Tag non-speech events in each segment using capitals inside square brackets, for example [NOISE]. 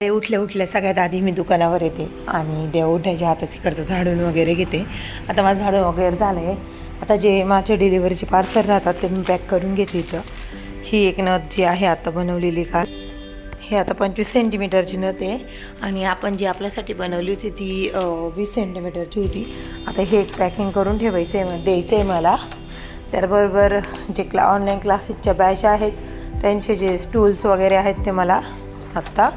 ते उठल्या उठल्या सगळ्यात आधी मी दुकानावर येते आणि देव उठायच्या हातात इकडचं झाडून वगैरे घेते. आता माझं झाडून वगैरे झालं आहे आता जे माझ्या डिलिव्हरीचे पार्सल राहतात ते मी पॅक करून घेते इथं. ही एक नथ जी आहे आता बनवलेली काल. हे आता पंचवीस सेंटीमीटरची नथ आहे आणि आपण जी आपल्यासाठी बनवली होती ती वीस सेंटीमीटरची होती. आता हे एक पॅकिंग करून ठेवायचं आहे द्यायचं आहे मला. त्याबरोबर जे क्ला ऑनलाईन क्लासेसच्या बॅच आहेत त्यांचे जे स्टूल्स वगैरे आहेत ते मला आत्ता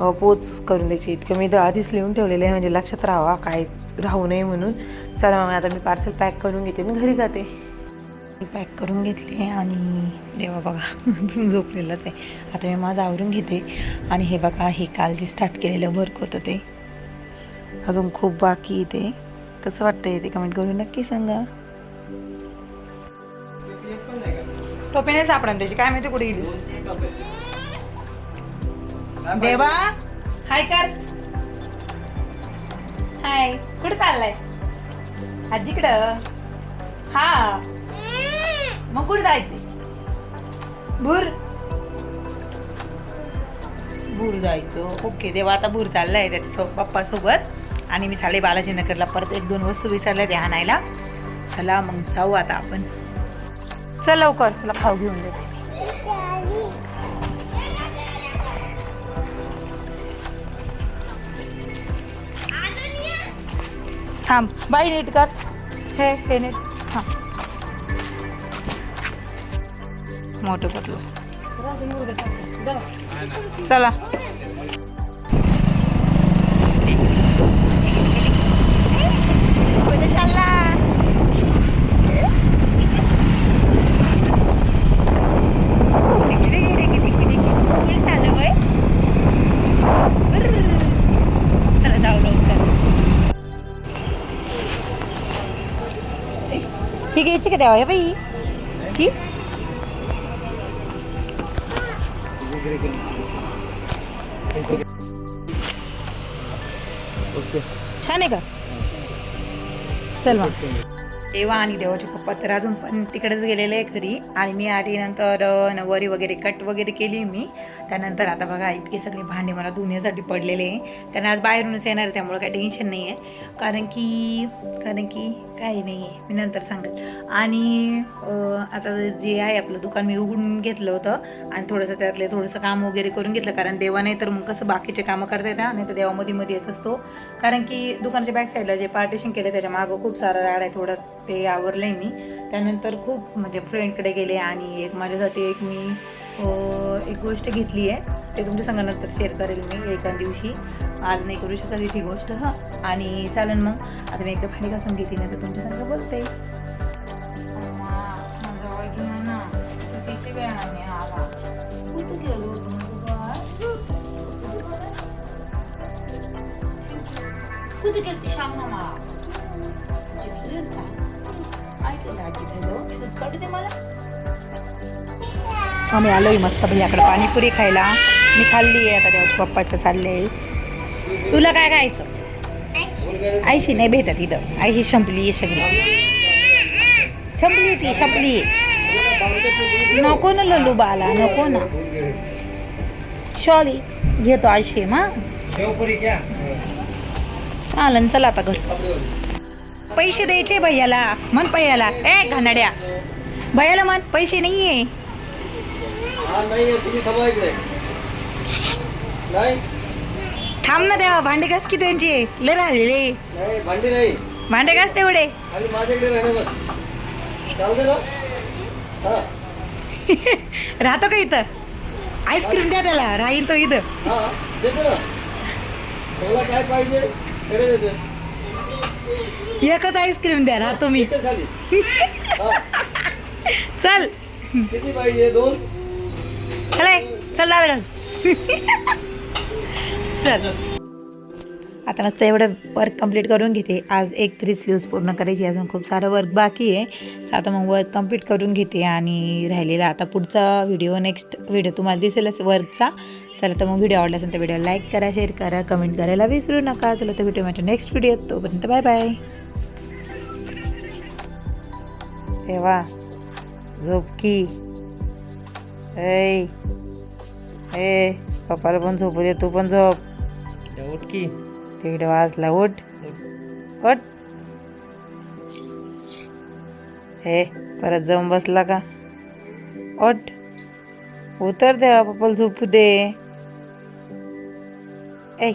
पोच करून द्यायची. इतकं मी आधीच लिहून ठेवलेलं आहे म्हणजे लक्षात राहावा काय राहू नये म्हणून. चला मग आता मी पार्सल पॅक करून घेते. मी घरी जाते. पॅक करून घेतले आणि देवा बघा [LAUGHS] झोपलेलंच आहे. आता मी माझं आवरून घेते. आणि हे बघा हे काल जे स्टार्ट केलेलं वर्क होतं ते. अजून खूप बाकी ते. कसं वाटतंय ते कमेंट करून नक्की सांगा. टोपी नाही सापडा त्याची काय माहिती कुठे गेली? देवा हाय कर. हाय. कुठे चाललाय? आजीकडं. हा. मग कुठे जायचंय? भूर. भूर जायचं. ओके देवा आता भूर चाललाय त्याच्या सो पप्पा सोबत आणि मी चालले बालाजीनगरला. परत एक दोन वस्तू विसरल्या त्या आणायला. चला मग जाऊ आता आपण. चल लवकर तुला खाऊ घेऊन देते. थांब. बाई नीट कर. हे हे नीट. हां. मोठं पतलं चला. ही घ्यायची का द्यावा बाई. ही. छान आहे का? चल मग. देवा आणि देवाचे पप्पा तर अजून पण तिकडेच गेलेले आहे घरी. आणि मी आली नंतर नववारी वगैरे कट वगैरे केली मी. त्यानंतर आता बघा इतके सगळे भांडे मला धुण्यासाठी पडलेले आहे. कारण आज बाहेरूनच येणार आहे त्यामुळे काही टेन्शन नाही आहे कारण की कारण की काही नाही आहे मी नंतर सांगेल. आणि आता जे आहे आपलं दुकान मी उघडून घेतलं होतं. आणि थोडंसं त्यातले थोडंसं काम वगैरे करून घेतलं. कारण देवा नाही तर मग कसं बाकीचे कामं करता येतात? नाही तर देवामध्ये मध्ये मध्ये येत असतो. कारण की दुकानाच्या बॅक साईडला जे पार्टिशन केलं त्याच्या मागं खूप सारा राड आहे थोडं ते आवरलंय मी. त्यानंतर खूप म्हणजे फ्रेंडकडे गेले आणि एक माझ्यासाठी एक मी एक गोष्ट घेतली आहे. ते तुमच्या संघानंतर शेअर करेल मी एका दिवशी. आज नाही करू शकत ती गोष्ट. हां. आणि चालेल मग. आता मी एकदा भांडी घासून घेते नाही तर तुमच्या संग बोलते. कुठे घेऊन ना तू गेलो आम्ही आलोय मस्त भैयाकडे पाणीपुरी खायला. मी खाल्ली आहे आता देवाच्या पप्पाचं चालले तुला काय खायचं? आईशी नाही भेटत इथं. आईशी संपली आहे सगळी. संपली ती संपली. नको ना लल्लू बाला नको ना. शॉली घेतो आयशे मा चालन चला आता घर. पैसे द्यायचे भैयाला. म्हण भैयाला ए घाणाड्या भैयाला म्हण पैसे नाहीये. नाही. थांबा ना देवा भांडे घास की त्यांचे. लय राहिलेले. नाही भांडी घास तेवढे. हा. राहतो का इथं? आईस्क्रीम द्या त्याला राहील तो इथं. हा काय पाहिजे एकच आईस्क्रीम द्या राहतो मी एकच खाली हा [LAUGHS] चल. किती पाहिजे दोन? चल घास [LAUGHS] चल. आता मस्त एवढं वर्क कंप्लीट करून घेते. आज एक तरी स्लीव्स पूर्ण करायची अजून खूप सारं वर्क बाकी आहे. तर आता मग वर्क कंप्लीट करून घेते आणि राहिलेला आता पुढचा व्हिडिओ नेक्स्ट व्हिडिओ तुम्हाला दिसेलच वर्कचा चला तर मग व्हिडिओ आवडला असेल तर व्हिडिओ लाईक करा शेअर करा कमेंट करायला विसरू नका. चला तर व्हिडिओ माझ्या नेक्स्ट व्हिडिओ तोपर्यंत बाय बाय तेव्हा झोपकी. की ए पप्पाला पण झोपू दे तू पण झोप. उठकी तिकडे वाजला उठ. उठ. हे परत जाऊन बसला का? उठ. उतर दे पप्पाला झोपू दे. ऐ.